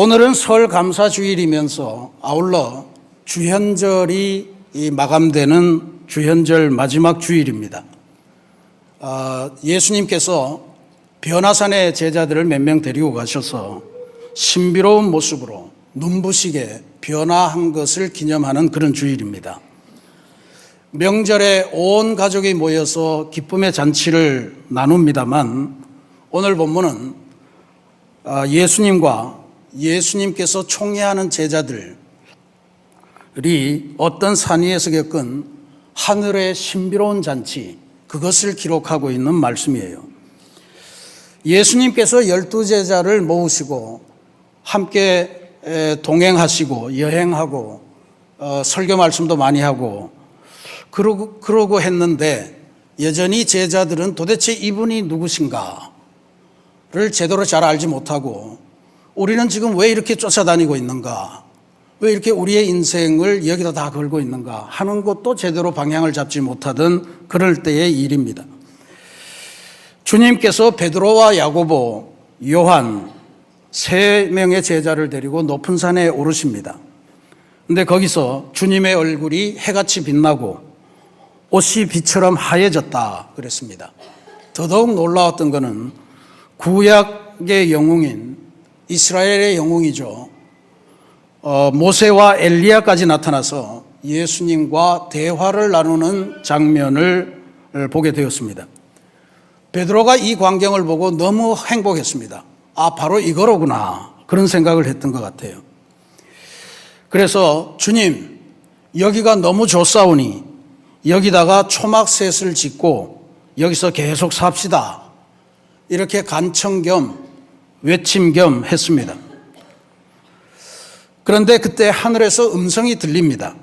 오늘은 설 감사 주일이면서 아울러 주현절이 이 마감되는 주현절 마지막 주일입니다. 아, 예수님께서 변화산에 제자들을 몇 명 데리고 가셔서 신비로운 모습으로 눈부시게 변화한 것을 기념하는 그런 주일입니다. 명절에 온 가족이 모여서 기쁨의 잔치를 나눕니다만 오늘 본문은 아, 예수님과 예수님께서 총회하는 제자들이 어떤 산 위에서 겪은 하늘의 신비로운 잔치 그것을 기록하고 있는 말씀이에요. 예수님께서 열두 제자를 모으시고 함께 에, 동행하시고 여행하고 어, 설교 말씀도 많이 하고 그러고, 그러고 했는데 여전히 제자들은 도대체 이분이 누구신가를 제대로 잘 알지 못하고 우리는 지금 왜 이렇게 쫓아다니고 있는가? 왜 이렇게 우리의 인생을 여기다 다 걸고 있는가? 하는 것도 제대로 방향을 잡지 못하던 그럴 때의 일입니다. 주님께서 베드로와 야고보, 요한 세 명의 제자를 데리고 높은 산에 오르십니다. 근데 거기서 주님의 얼굴이 해같이 빛나고 옷이 빛처럼 하얘졌다 그랬습니다. 더더욱 놀라웠던 것은 구약의 영웅인 이스라엘의 영웅이죠. 어, 모세와 엘리야까지 나타나서 예수님과 대화를 나누는 장면을 보게 되었습니다. 베드로가 이 광경을 보고 너무 행복했습니다. 아, 바로 이거로구나. 그런 생각을 했던 것 같아요. 그래서 주님, 여기가 너무 좋사오니 여기다가 초막셋을 짓고 여기서 계속 삽시다. 이렇게 간청 겸 외침 겸 했습니다. 그런데 그때 하늘에서 음성이 들립니다.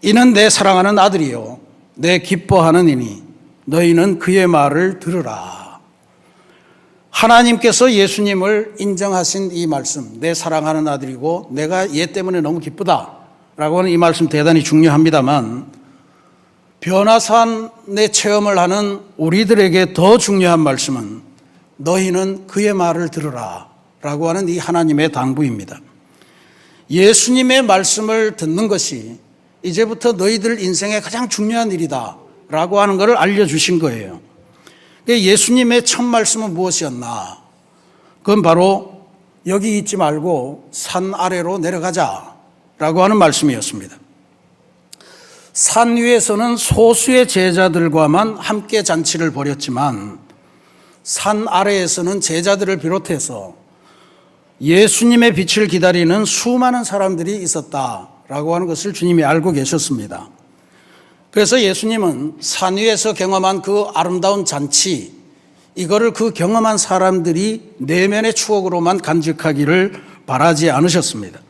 이는 내 사랑하는 아들이요. 내 기뻐하는 이니 너희는 그의 말을 들으라. 하나님께서 예수님을 인정하신 이 말씀, 내 사랑하는 아들이고 내가 얘 때문에 너무 기쁘다. 라고 하는 이 말씀 대단히 중요합니다만 변화산의 체험을 하는 우리들에게 더 중요한 말씀은 너희는 그의 말을 들으라. 라고 하는 이 하나님의 당부입니다. 예수님의 말씀을 듣는 것이 이제부터 너희들 인생의 가장 중요한 일이다. 라고 하는 것을 알려주신 거예요. 예수님의 첫 말씀은 무엇이었나? 그건 바로 여기 있지 말고 산 아래로 내려가자. 라고 하는 말씀이었습니다. 산 위에서는 소수의 제자들과만 함께 잔치를 벌였지만 산 아래에서는 제자들을 비롯해서 예수님의 빛을 기다리는 수많은 사람들이 있었다라고 하는 것을 주님이 알고 계셨습니다. 그래서 예수님은 산 위에서 경험한 그 아름다운 잔치, 이거를 그 경험한 사람들이 내면의 추억으로만 간직하기를 바라지 않으셨습니다.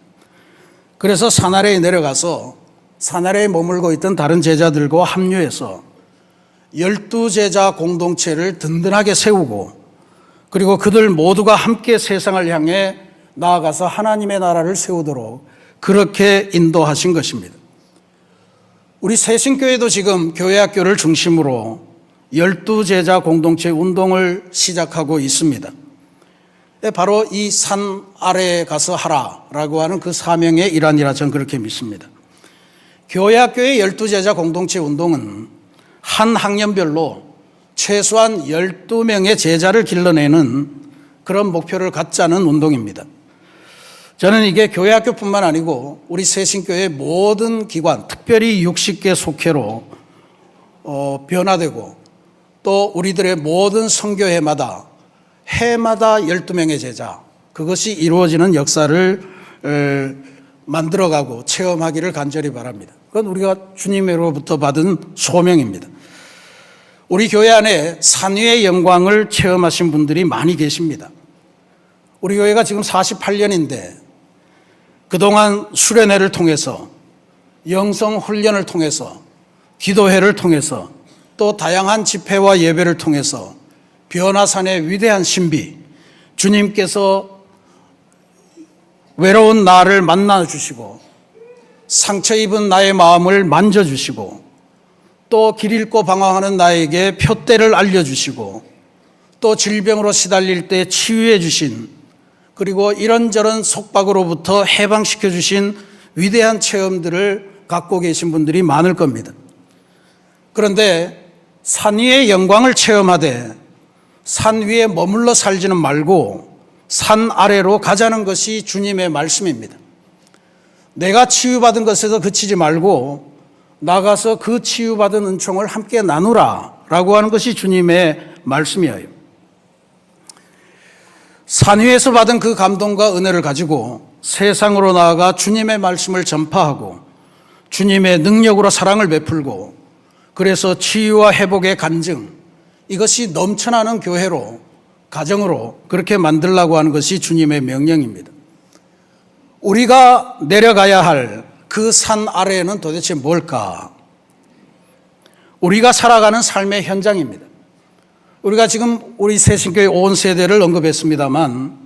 그래서 산 아래에 내려가서 산 아래에 머물고 있던 다른 제자들과 합류해서 열두 제자 공동체를 든든하게 세우고 그리고 그들 모두가 함께 세상을 향해 나아가서 하나님의 나라를 세우도록 그렇게 인도하신 것입니다. 우리 새신교회도 지금 교회학교를 중심으로 열두 제자 공동체 운동을 시작하고 있습니다. 바로 이 산 아래에 가서 하라라고 하는 그 사명의 일환이라 저는 그렇게 믿습니다. 교회학교의 열두 제자 공동체 운동은 한 학년별로 최소한 12명의 제자를 길러내는 그런 목표를 갖자는 운동입니다. 저는 이게 교회 학교뿐만 아니고 우리 새신교회 모든 기관, 특별히 60개 속회로 어, 변화되고 또 우리들의 모든 성교회마다 해마다 12명의 제자, 그것이 이루어지는 역사를 만들어가고 체험하기를 간절히 바랍니다. 그건 우리가 주님으로부터 받은 소명입니다. 우리 교회 안에 산위의 영광을 체험하신 분들이 많이 계십니다. 우리 교회가 지금 48년인데 그동안 수련회를 통해서 영성 훈련을 통해서 기도회를 통해서 또 다양한 집회와 예배를 통해서 변화산의 위대한 신비 주님께서 외로운 나를 만나 주시고 상처 입은 나의 마음을 만져 주시고 또 길 잃고 방황하는 나에게 표대를 알려 주시고 또 질병으로 시달릴 때 치유해 주신 그 그리고 이런저런 속박으로부터 해방시켜 주신 위대한 체험들을 갖고 계신 분들이 많을 겁니다. 그런데 산 위의 영광을 체험하되 산 위에 머물러 살지는 말고 산 아래로 가자는 것이 주님의 말씀입니다. 내가 치유받은 것에서 그치지 말고 나가서 그 치유받은 은총을 함께 나누라 라고 하는 것이 주님의 말씀이에요. 산 위에서 받은 그 감동과 은혜를 가지고 세상으로 나아가 주님의 말씀을 전파하고 주님의 능력으로 사랑을 베풀고 그래서 치유와 회복의 간증 이것이 넘쳐나는 교회로 가정으로 그렇게 만들라고 하는 것이 주님의 명령입니다. 우리가 내려가야 할 그 산 아래에는 도대체 뭘까? 우리가 살아가는 삶의 현장입니다. 우리가 지금 우리 새신교회 온 세대를 언급했습니다만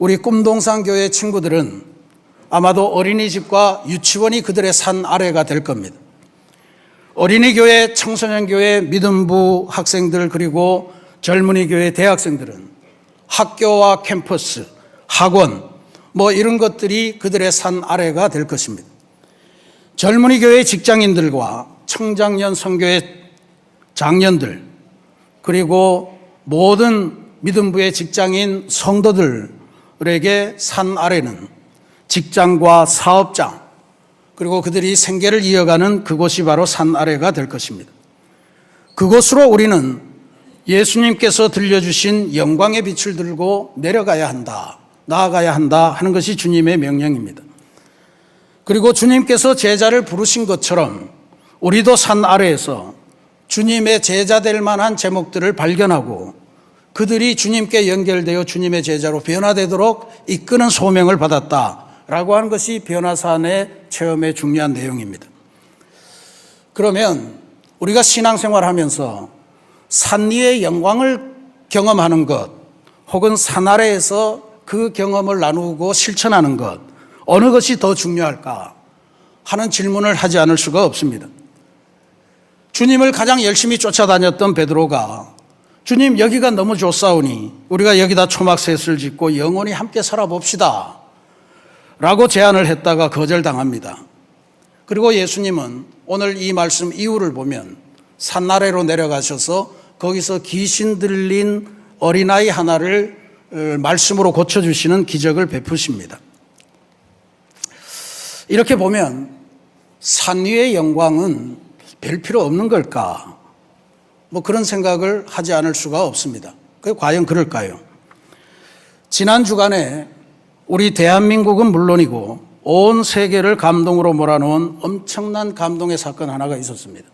우리 꿈동산 교회 친구들은 아마도 어린이집과 유치원이 그들의 산 아래가 될 겁니다. 어린이 교회, 청소년 교회, 믿음부 학생들 그리고 젊은이 교회 대학생들은 학교와 캠퍼스, 학원 뭐 이런 것들이 그들의 산 아래가 될 것입니다. 젊은이 교회 직장인들과 청장년 선교회 장년들 그리고 모든 믿음부의 직장인 성도들에게 산 아래는 직장과 사업장 그리고 그들이 생계를 이어가는 그곳이 바로 산 아래가 될 것입니다. 그곳으로 우리는 예수님께서 들려주신 영광의 빛을 들고 내려가야 한다, 나아가야 한다 하는 것이 주님의 명령입니다. 그리고 주님께서 제자를 부르신 것처럼 우리도 산 아래에서 주님의 제자 될 만한 제목들을 발견하고 그들이 주님께 연결되어 주님의 제자로 변화되도록 이끄는 소명을 받았다라고 하는 것이 변화산의 체험의 중요한 내용입니다. 그러면 우리가 신앙생활 하면서 산 위의 영광을 경험하는 것 혹은 산 아래에서 그 경험을 나누고 실천하는 것 어느 것이 더 중요할까 하는 질문을 하지 않을 수가 없습니다. 주님을 가장 열심히 쫓아다녔던 베드로가 주님 여기가 너무 좋사오니 우리가 여기다 초막셋을 짓고 영원히 함께 살아봅시다 라고 제안을 했다가 거절당합니다. 그리고 예수님은 오늘 이 말씀 이유를 보면 산 아래로 내려가셔서 거기서 귀신 들린 어린아이 하나를 어, 말씀으로 고쳐주시는 기적을 베푸십니다. 이렇게 보면 산 위의 영광은 별 필요 없는 걸까? 뭐 그런 생각을 하지 않을 수가 없습니다. 그 과연 그럴까요? 지난 주간에 우리 대한민국은 물론이고 온 세계를 감동으로 몰아놓은 엄청난 감동의 사건 하나가 있었습니다.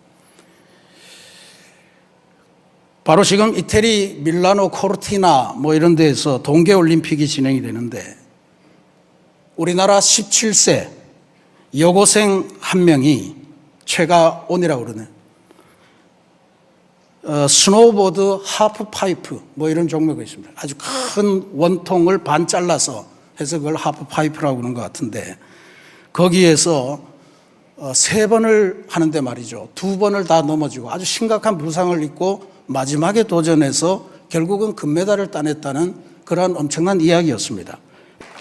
바로 지금 이태리 밀라노 코르티나 뭐 이런 데에서 동계올림픽이 진행이 되는데 우리나라 17세 여고생 한 명이 최가온이라고 그러네. 어, 스노우보드 하프파이프 뭐 이런 종류가 있습니다. 아주 큰 원통을 반 잘라서 해서 그걸 하프파이프라고 그러는 것 같은데 거기에서 어, 세 번을 하는데 말이죠. 두 번을 다 넘어지고 아주 심각한 부상을 입고 마지막에 도전해서 결국은 금메달을 따냈다는 그러한 엄청난 이야기였습니다.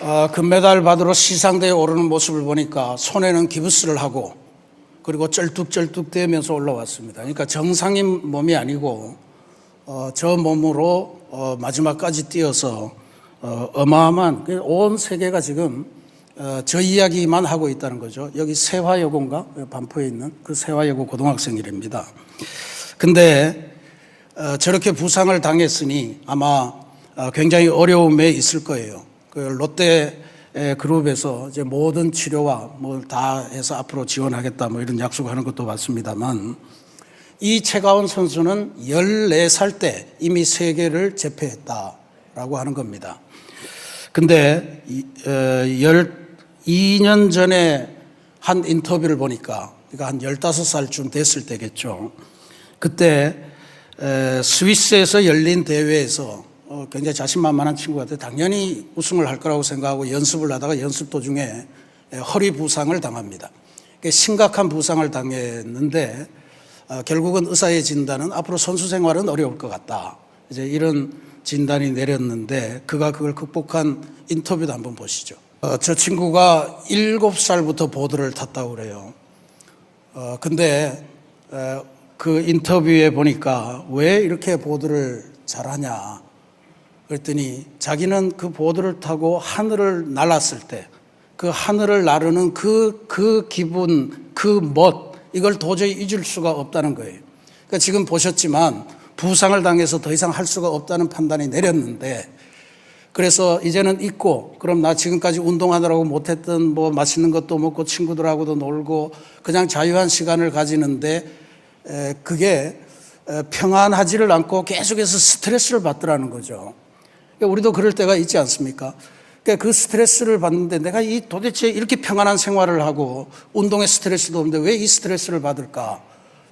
어, 금메달 받으러 시상대에 오르는 모습을 보니까 손에는 기부스를 하고 그리고 쩔뚝쩔뚝 대면서 올라왔습니다. 그러니까 정상인 몸이 아니고 어, 저 몸으로 어, 마지막까지 뛰어서 어, 어마어마한 그온 세계가 지금 어, 저 이야기만 하고 있다는 거죠. 여기 세화여고인가 반포에 있는 그 세화여고 고등학생이랍니다. 근데 어, 저렇게 부상을 당했으니 아마 어, 굉장히 어려움에 있을 거예요. 그 롯데 에, 그룹에서 이제 모든 치료와 뭘 다 해서 앞으로 지원하겠다 뭐 이런 약속하는 것도 봤습니다만 이 최가원 선수는 14살 때 이미 세계를 제패했다라고 하는 겁니다. 근데 이, 어, 12년 전에 한 인터뷰를 보니까 그러니까 한 15살쯤 됐을 때겠죠. 그때 에, 스위스에서 열린 대회에서 어, 굉장히 자신만만한 친구 같아요. 당연히 우승을 할 거라고 생각하고 연습을 하다가 연습 도중에 에, 허리 부상을 당합니다. 심각한 부상을 당했는데 어, 결국은 의사의 진단은 앞으로 선수 생활은 어려울 것 같다. 이제 이런 진단이 내렸는데 그가 그걸 극복한 인터뷰도 한번 보시죠. 어, 저 친구가 일곱 살부터 보드를 탔다고 그래요. 어, 근데 어, 그 인터뷰에 보니까 왜 이렇게 보드를 잘하냐 그랬더니 자기는 그 보드를 타고 하늘을 날았을 때 그 하늘을 나르는 그, 그 기분, 그 멋, 이걸 도저히 잊을 수가 없다는 거예요. 그러니까 지금 보셨지만 부상을 당해서 더 이상 할 수가 없다는 판단이 내렸는데 그래서 이제는 잊고 그럼 나 지금까지 운동하느라고 못했던 뭐 맛있는 것도 먹고 친구들하고도 놀고 그냥 자유한 시간을 가지는데 에, 그게 에, 평안하지를 않고 계속해서 스트레스를 받더라는 거죠. 그러니까 우리도 그럴 때가 있지 않습니까? 그러니까 그 스트레스를 받는데 내가 이 도대체 이렇게 평안한 생활을 하고 운동에 스트레스도 없는데 왜 이 스트레스를 받을까?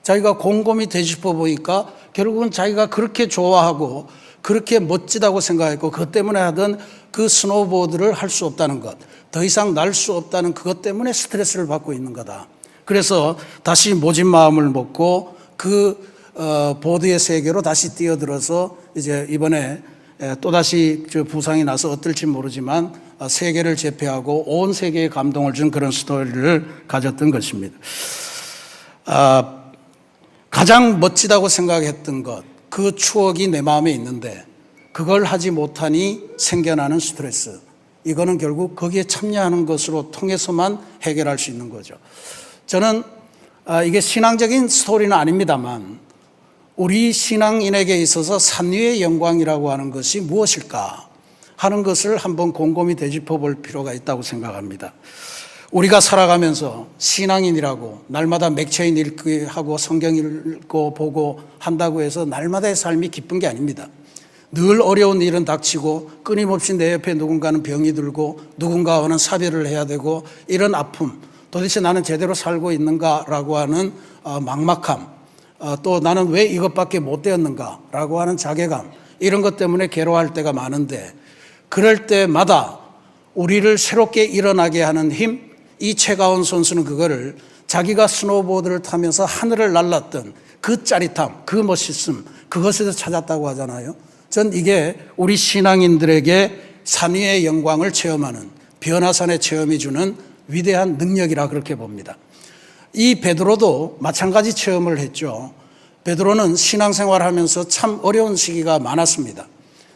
자기가 곰곰이 되짚어 보니까 결국은 자기가 그렇게 좋아하고 그렇게 멋지다고 생각했고 그것 때문에 하던 그 스노보드를 할 수 없다는 것, 더 이상 날 수 없다는 그것 때문에 스트레스를 받고 있는 거다. 그래서 다시 모진 마음을 먹고 그 어, 보드의 세계로 다시 뛰어들어서 이제 이번에 에, 또다시 저 부상이 나서 어떨지 모르지만 어, 세계를 제패하고 온 세계에 감동을 준 그런 스토리를 가졌던 것입니다. 아, 가장 멋지다고 생각했던 것, 그 추억이 내 마음에 있는데 그걸 하지 못하니 생겨나는 스트레스. 이거는 결국 거기에 참여하는 것으로 통해서만 해결할 수 있는 거죠. 저는 아, 이게 신앙적인 스토리는 아닙니다만 우리 신앙인에게 있어서 산위의 영광이라고 하는 것이 무엇일까 하는 것을 한번 곰곰이 되짚어 볼 필요가 있다고 생각합니다. 우리가 살아가면서 신앙인이라고 날마다 맥체인 읽기 하고 성경 읽고 보고 한다고 해서 날마다의 삶이 기쁜 게 아닙니다. 늘 어려운 일은 닥치고 끊임없이 내 옆에 누군가는 병이 들고 누군가와는 사별을 해야 되고 이런 아픔 도대체 나는 제대로 살고 있는가라고 하는 어, 막막함 어, 또 나는 왜 이것밖에 못 되었는가라고 하는 자괴감 이런 것 때문에 괴로워할 때가 많은데 그럴 때마다 우리를 새롭게 일어나게 하는 힘, 이 최가원 선수는 그거를 자기가 스노보드를 타면서 하늘을 날랐던 그 짜릿함, 그 멋있음, 그것에서 찾았다고 하잖아요. 전 이게 우리 신앙인들에게 산위의 영광을 체험하는 변화산의 체험이 주는 위대한 능력이라 그렇게 봅니다. 이 베드로도 마찬가지 체험을 했죠. 베드로는 신앙생활 하면서 참 어려운 시기가 많았습니다.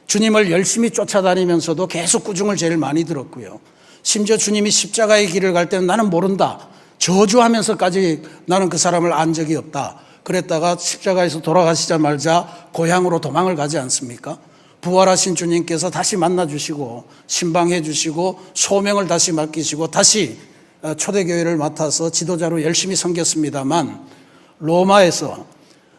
주님을 열심히 쫓아다니면서도 계속 꾸중을 제일 많이 들었고요. 심지어 주님이 십자가의 길을 갈 때는 나는 모른다. 저주하면서까지 나는 그 사람을 안 적이 없다. 그랬다가 십자가에서 돌아가시자마자 고향으로 도망을 가지 않습니까? 부활하신 주님께서 다시 만나 주시고 신방해 주시고 소명을 다시 맡기시고 다시 어, 초대교회를 맡아서 지도자로 열심히 섬겼습니다만 로마에서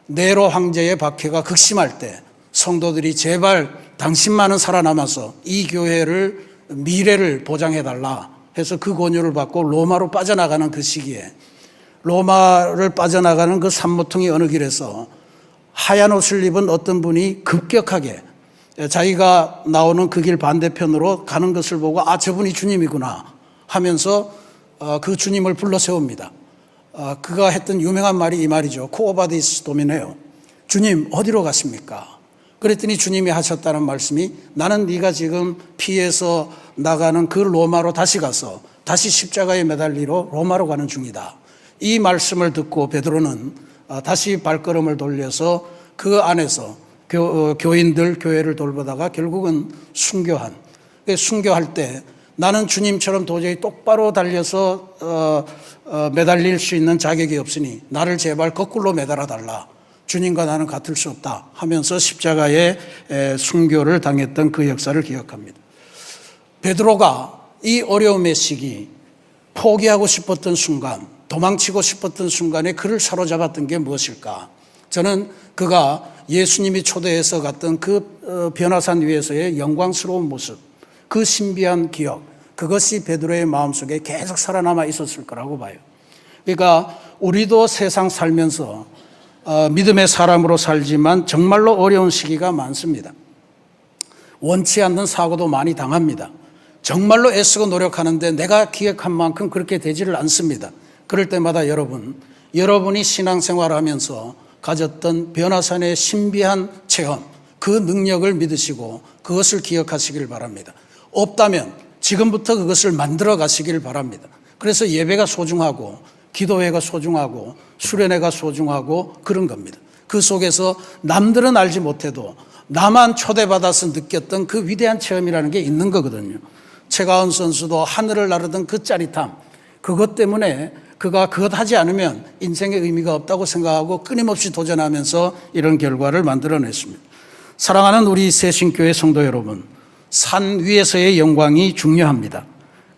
네로 황제의 박해가 극심할 때 성도들이 제발 당신만은 살아남아서 이 교회를 미래를 보장해 달라 해서 그 권유를 받고 로마로 빠져나가는 그 시기에 로마를 빠져나가는 그 산모퉁이 어느 길에서 하얀 옷을 입은 어떤 분이 급격하게 자기가 나오는 그 길 반대편으로 가는 것을 보고 아 저분이 주님이구나 하면서 어, 그 주님을 불러 세웁니다. 어, 그가 했던 유명한 말이 이 말이죠. 코오바디스 도미네요. 주님 어디로 가십니까? 그랬더니 주님이 하셨다는 말씀이 나는 네가 지금 피해서 나가는 그 로마로 다시 가서 다시 십자가에 매달리러 로마로 가는 중이다. 이 말씀을 듣고 베드로는 어, 다시 발걸음을 돌려서 그 안에서 교, 교인들 교회를 돌보다가 결국은 순교한 그 순교할 때 나는 주님처럼 도저히 똑바로 달려서 어, 어, 매달릴 수 있는 자격이 없으니 나를 제발 거꾸로 매달아 달라. 주님과 나는 같을 수 없다 하면서 십자가에 에, 순교를 당했던 그 역사를 기억합니다. 베드로가 이 어려움의 시기 포기하고 싶었던 순간, 도망치고 싶었던 순간에 그를 사로잡았던 게 무엇일까? 저는 그가 예수님이 초대해서 갔던 그 어, 변화산 위에서의 영광스러운 모습, 그 신비한 기억, 그것이 베드로의 마음속에 계속 살아남아 있었을 거라고 봐요. 그러니까 우리도 세상 살면서 어, 믿음의 사람으로 살지만 정말로 어려운 시기가 많습니다. 원치 않는 사고도 많이 당합니다. 정말로 애쓰고 노력하는데 내가 기획한 만큼 그렇게 되지를 않습니다. 그럴 때마다 여러분, 여러분이 신앙생활 하면서 가졌던 변화산의 신비한 체험, 그 능력을 믿으시고 그것을 기억하시길 바랍니다. 없다면 지금부터 그것을 만들어 가시길 바랍니다. 그래서 예배가 소중하고 기도회가 소중하고 수련회가 소중하고 그런 겁니다. 그 속에서 남들은 알지 못해도 나만 초대받아서 느꼈던 그 위대한 체험이라는 게 있는 거거든요. 최가은 선수도 하늘을 나르던 그 짜릿함, 그것 때문에 그가 그것 하지 않으면 인생의 의미가 없다고 생각하고 끊임없이 도전하면서 이런 결과를 만들어냈습니다. 사랑하는 우리 새신교회 성도 여러분, 산 위에서의 영광이 중요합니다.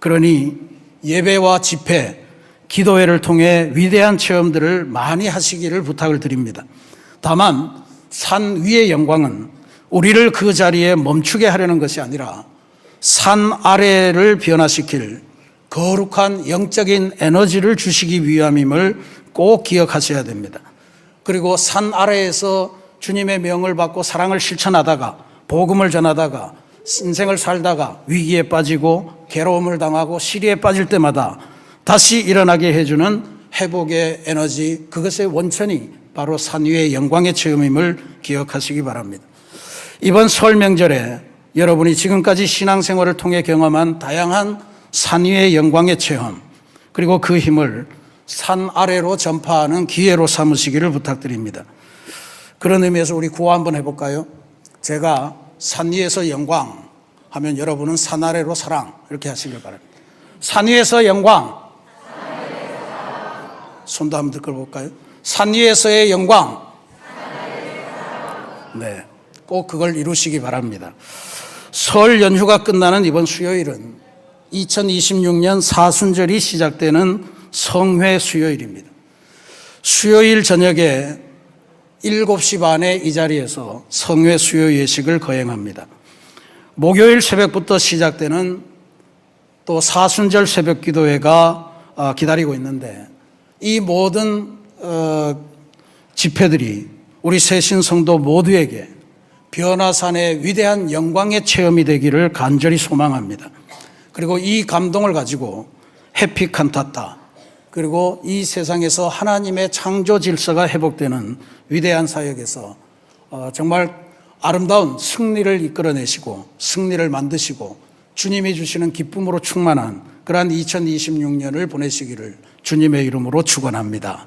그러니 예배와 집회, 기도회를 통해 위대한 체험들을 많이 하시기를 부탁을 드립니다. 다만 산 위의 영광은 우리를 그 자리에 멈추게 하려는 것이 아니라 산 아래를 변화시킬 거룩한 영적인 에너지를 주시기 위함임을 꼭 기억하셔야 됩니다. 그리고 산 아래에서 주님의 명을 받고 사랑을 실천하다가 복음을 전하다가 인생을 살다가 위기에 빠지고 괴로움을 당하고 시리에 빠질 때마다 다시 일어나게 해주는 회복의 에너지 그것의 원천이 바로 산 위의 영광의 체험임을 기억하시기 바랍니다. 이번 설 명절에 여러분이 지금까지 신앙생활을 통해 경험한 다양한 산 위의 영광의 체험 그리고 그 힘을 산 아래로 전파하는 기회로 삼으시기를 부탁드립니다. 그런 의미에서 우리 구호 한번 해볼까요? 제가 산 위에서 영광 하면 여러분은 산 아래로 사랑 이렇게 하시길 바랍니다. 산 위에서 영광. 손도 한번 들어볼까요? 산 위에서의 영광. 네. 꼭 그걸 이루시기 바랍니다. 설 연휴가 끝나는 이번 수요일은 2026년 사순절이 시작되는 성회 수요일입니다. 수요일 저녁에 7시 반에 이 자리에서 성회 수요 예식을 거행합니다. 목요일 새벽부터 시작되는 또 사순절 새벽 기도회가 어, 기다리고 있는데 이 모든 어, 집회들이 우리 새신 성도 모두에게 변화산의 위대한 영광의 체험이 되기를 간절히 소망합니다. 그리고 이 감동을 가지고 해피 칸타타 그리고 이 세상에서 하나님의 창조 질서가 회복되는 위대한 사역에서 어, 정말 아름다운 승리를 이끌어내시고 승리를 만드시고 주님이 주시는 기쁨으로 충만한 그러한 2026년을 보내시기를 주님의 이름으로 축원합니다.